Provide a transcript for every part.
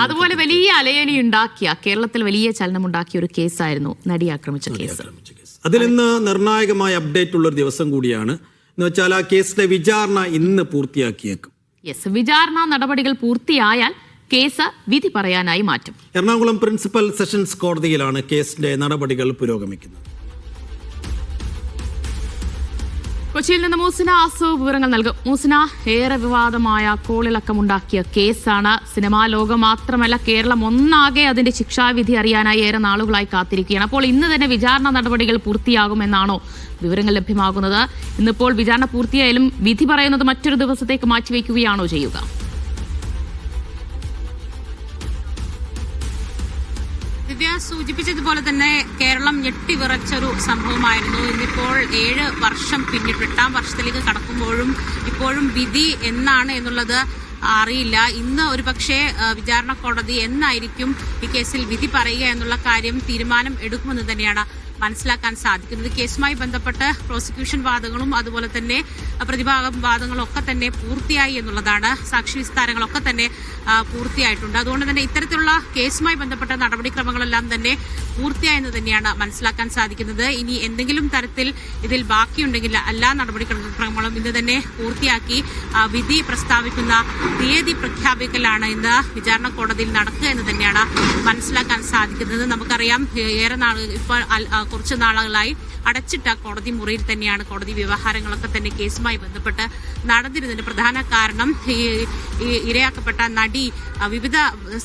അതുപോലെ വലിയ അലയണി ഉണ്ടാക്കിയ കേരളത്തിൽ വലിയ ചലനം ഉണ്ടാക്കിയ ഒരു കേസായിരുന്നു നടി ആക്രമിച്ച കേസ്. ആക്രമിച്ച കേസ്. അതിൽ ഇന്ന് നിർണായകമായ അപ്ഡേറ്റ് ഉള്ള ഒരു ദിവസം കൂടിയാണ്. എന്ന് വെച്ചാൽ ആ കേസിലെ വിചാരണ ഇന്ന് പൂർത്തിയാക്കിയേക്കും. യെസ് വിചാരണ നടപടികൾ പൂർത്തിയായാൽ കേസ് വിധി പറയാനായി മാറ്റും. എറണാകുളം പ്രിൻസിപ്പൽ സെഷൻസ് കോടതിയിലാണ് കേസിന്റെ നടപടികൾ പുരോഗമിക്കുന്നത്. കൊച്ചിയിൽ നിന്ന് മൂസിന ആസു വിവരങ്ങൾ നൽകും. മൂസിന ഏറെ വിവാദമായ കോളിളക്കമുണ്ടാക്കിയ കേസാണ്. സിനിമാ ലോകം മാത്രമല്ല കേരളം ഒന്നാകെ അതിന്റെ ശിക്ഷാവിധി അറിയാനായി ഏറെ നാളുകളായി കാത്തിരിക്കുകയാണ്. അപ്പോൾ ഇന്ന് തന്നെ വിചാരണ നടപടികൾ പൂർത്തിയാകുമെന്നാണോ വിവരങ്ങൾ ലഭ്യമാകുന്നത്? ഇന്നിപ്പോൾ വിചാരണ പൂർത്തിയായാലും വിധി പറയുന്നത് മറ്റൊരു ദിവസത്തേക്ക് മാറ്റിവെക്കുകയാണോ ചെയ്യുക? ദിവ്യ സൂചിപ്പിച്ചതുപോലെ തന്നെ കേരളം ഞെട്ടിവിറച്ചൊരു സംഭവമായിരുന്നു. ഇന്നിപ്പോൾ ഏഴ് വർഷം പിന്നിട്ട്. എട്ടാം വർഷത്തിലേക്ക് കടക്കുമ്പോഴും ഇപ്പോഴും വിധി എന്നാണ് എന്നുള്ളത് അറിയില്ല. ഇന്ന് ഒരു പക്ഷേ വിചാരണ കോടതി എന്നായിരിക്കും ഈ കേസിൽ വിധി പറയുക എന്നുള്ള കാര്യം തീരുമാനം എടുക്കുമെന്ന് തന്നെയാണ് മനസ്സിലാക്കാൻ സാധിക്കുന്നത്. കേസുമായി ബന്ധപ്പെട്ട് പ്രോസിക്യൂഷൻ വാദങ്ങളും അതുപോലെ തന്നെ പ്രതിഭാഗം വാദങ്ങളും ഒക്കെ തന്നെ പൂർത്തിയായി എന്നുള്ളതാണ്. സാക്ഷി വിസ്താരങ്ങളൊക്കെ തന്നെ പൂർത്തിയായിട്ടുണ്ട്. അതുകൊണ്ട് തന്നെ ഇത്തരത്തിലുള്ള കേസുമായി ബന്ധപ്പെട്ട നടപടിക്രമങ്ങളെല്ലാം തന്നെ പൂർത്തിയായെന്ന് തന്നെയാണ് മനസ്സിലാക്കാൻ സാധിക്കുന്നത്. ഇനി എന്തെങ്കിലും തരത്തിൽ ഇതിൽ ബാക്കിയുണ്ടെങ്കിൽ എല്ലാ നടപടിക്രമങ്ങളും ഇന്ന് തന്നെ പൂർത്തിയാക്കി വിധി പ്രസ്താവിക്കുന്ന തീയതി പ്രഖ്യാപിക്കലാണ് ഇന്ന് വിചാരണ കോടതിയിൽ നടക്കുക എന്ന് തന്നെയാണ് മനസ്സിലാക്കാൻ സാധിക്കുന്നത്. നമുക്കറിയാം ഏറെ നാൾ ഇപ്പോൾ കുറച്ച് നാളുകളായി അടച്ചിട്ട കോടതി മുറിയിൽ തന്നെയാണ് കോടതി വ്യവഹാരങ്ങളൊക്കെ തന്നെ കേസുമായി ബന്ധപ്പെട്ട് നടന്നിരുന്നതിന് പ്രധാന കാരണം ഈ ഇരയാക്കപ്പെട്ട നടി വിവിധ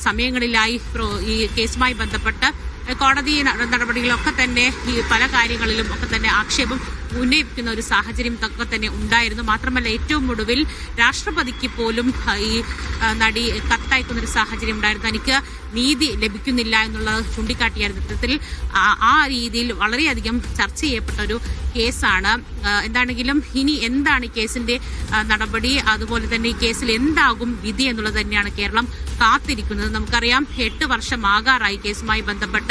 സമയങ്ങളിലായി ഈ കേസുമായി ബന്ധപ്പെട്ട് കോടതി നടപടികളൊക്കെ തന്നെ ഈ പല കാര്യങ്ങളിലും ഒക്കെ തന്നെ ആക്ഷേപം ഉന്നയിക്കുന്ന ഒരു സാഹചര്യം ഒക്കെ തന്നെ ഉണ്ടായിരുന്നു. മാത്രമല്ല ഏറ്റവും ഒടുവിൽ രാഷ്ട്രപതിക്ക് പോലും ഈ നടി കത്തയക്കുന്ന ഒരു സാഹചര്യം ഉണ്ടായിരുന്നു. തനിക്ക് നീതി ലഭിക്കുന്നില്ല എന്നുള്ളത് ചൂണ്ടിക്കാട്ടിയായിരുന്നു. ഇത്തരത്തിൽ ആ- രീതിയിൽ വളരെയധികം ചർച്ച ചെയ്യപ്പെട്ട ഒരു കേസാണ്. എന്താണെങ്കിലും ഇനി എന്താണ് കേസിന്റെ നടപടി? അതുപോലെ തന്നെ ഈ കേസിൽ എന്താകും വിധി എന്നുള്ളത് തന്നെയാണ് കേരളം കാത്തിരിക്കുന്നത്. നമുക്കറിയാം എട്ട് വർഷം ആകാറായി കേസുമായി ബന്ധപ്പെട്ട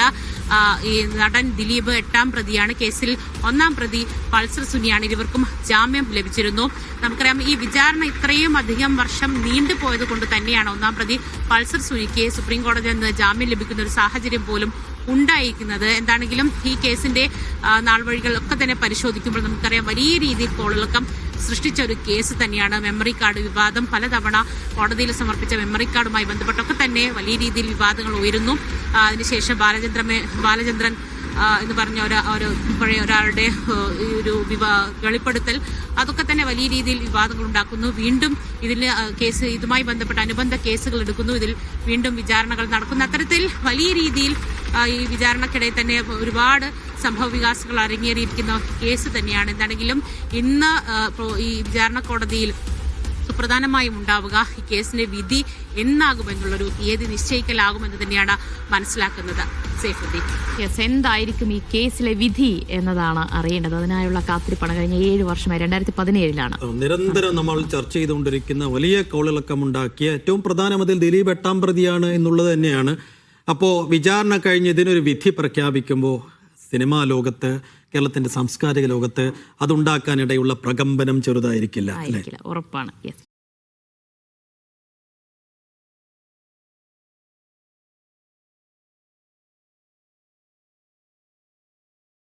ഈ നടൻ ദിലീപ് എട്ടാം പ്രതിയാണ്. കേസിൽ ഒന്നാം പ്രതി പൾസർ സുനിയാണ് ഇരുവർക്കും ജാമ്യം ലഭിച്ചിരുന്നു. നമുക്കറിയാം ഈ വിചാരണ ഇത്രയും അധികം വർഷം നീണ്ടുപോയത് കൊണ്ട് തന്നെയാണ് ഒന്നാം പ്രതി പൾസർ സുനിക്ക് സുപ്രീം കോടതിയിൽ നിന്ന് ജാമ്യം ലഭിക്കുന്ന ഒരു സാഹചര്യം പോലും ഉണ്ടായിരിക്കുന്നത്. എന്താണെങ്കിലും ഈ കേസിന്റെ നാൾ നാൾവഴികളൊക്കെ തന്നെ പരിശോധിക്കുമ്പോൾ നമുക്കറിയാം വലിയ രീതിയിൽ കോളിളക്കം സൃഷ്ടിച്ച ഒരു കേസ് തന്നെയാണ്. മെമ്മറി കാർഡ് വിവാദം പലതവണ കോടതിയിൽ സമർപ്പിച്ച മെമ്മറി കാർഡുമായി ബന്ധപ്പെട്ടൊക്കെ തന്നെ വലിയ രീതിയിൽ വിവാദങ്ങൾ ഉയരുന്നു. അതിനുശേഷം ബാലചന്ദ്ര ബാലചന്ദ്രൻ എന്ന് പറഞ്ഞ ഒരു ഒരു പഴയ ഒരാളുടെ ഒരു വിവാ വെളിപ്പെടുത്തൽ അതൊക്കെ തന്നെ വലിയ രീതിയിൽ വിവാദങ്ങൾ ഉണ്ടാക്കുന്നു. വീണ്ടും ഇതിൽ കേസ് ഇതുമായി ബന്ധപ്പെട്ട അനുബന്ധ കേസുകൾ എടുക്കുന്നു. ഇതിൽ വീണ്ടും വിചാരണകൾ നടക്കുന്നു. അത്തരത്തിൽ വലിയ രീതിയിൽ ഈ വിചാരണക്കിടയിൽ തന്നെ ഒരുപാട് സംഭവ വികാസങ്ങൾ അരങ്ങേറിയിരിക്കുന്ന കേസ് തന്നെയാണ്. എന്താണെങ്കിലും ഇന്ന് ഈ വിചാരണ കോടതിയിൽ സുപ്രധാനമായും ഉണ്ടാവുക ഈ കേസിന്റെ വിധി എന്നാകുമെന്നുള്ളൊരു തീയതി നിശ്ചയിക്കലാകുമെന്ന് തന്നെയാണ് മനസ്സിലാക്കുന്നത്. സേഫുദ്ദീൻ യെസ് എന്തായിരിക്കും ഈ കേസിലെ വിധി എന്നതാണ് അറിയേണ്ടത്. അതിനായുള്ള കാത്തിരിപ്പാണ്. കഴിഞ്ഞ ഏഴ് വർഷമായി രണ്ടായിരത്തി പതിനേഴിലാണ്. നിരന്തരം നമ്മൾ ചർച്ച ചെയ്തുകൊണ്ടിരിക്കുന്ന വലിയ കോളിളക്കമുണ്ടാക്കിയ ഏറ്റവും പ്രധാനമതിൽ ദിലീപ് എട്ടാം പ്രതിയാണ് എന്നുള്ളത് തന്നെയാണ്. അപ്പോൾ വിചാരണ കഴിഞ്ഞ് ഇതിനൊരു വിധി പ്രഖ്യാപിക്കുമ്പോൾ സിനിമാ ലോകത്ത് കേരളത്തിന്റെ സാംസ്കാരിക ലോകത്ത് അതുണ്ടാക്കാനിടയുള്ള പ്രകമ്പനം ചെറുതായിരിക്കില്ല ഉറപ്പാണ്.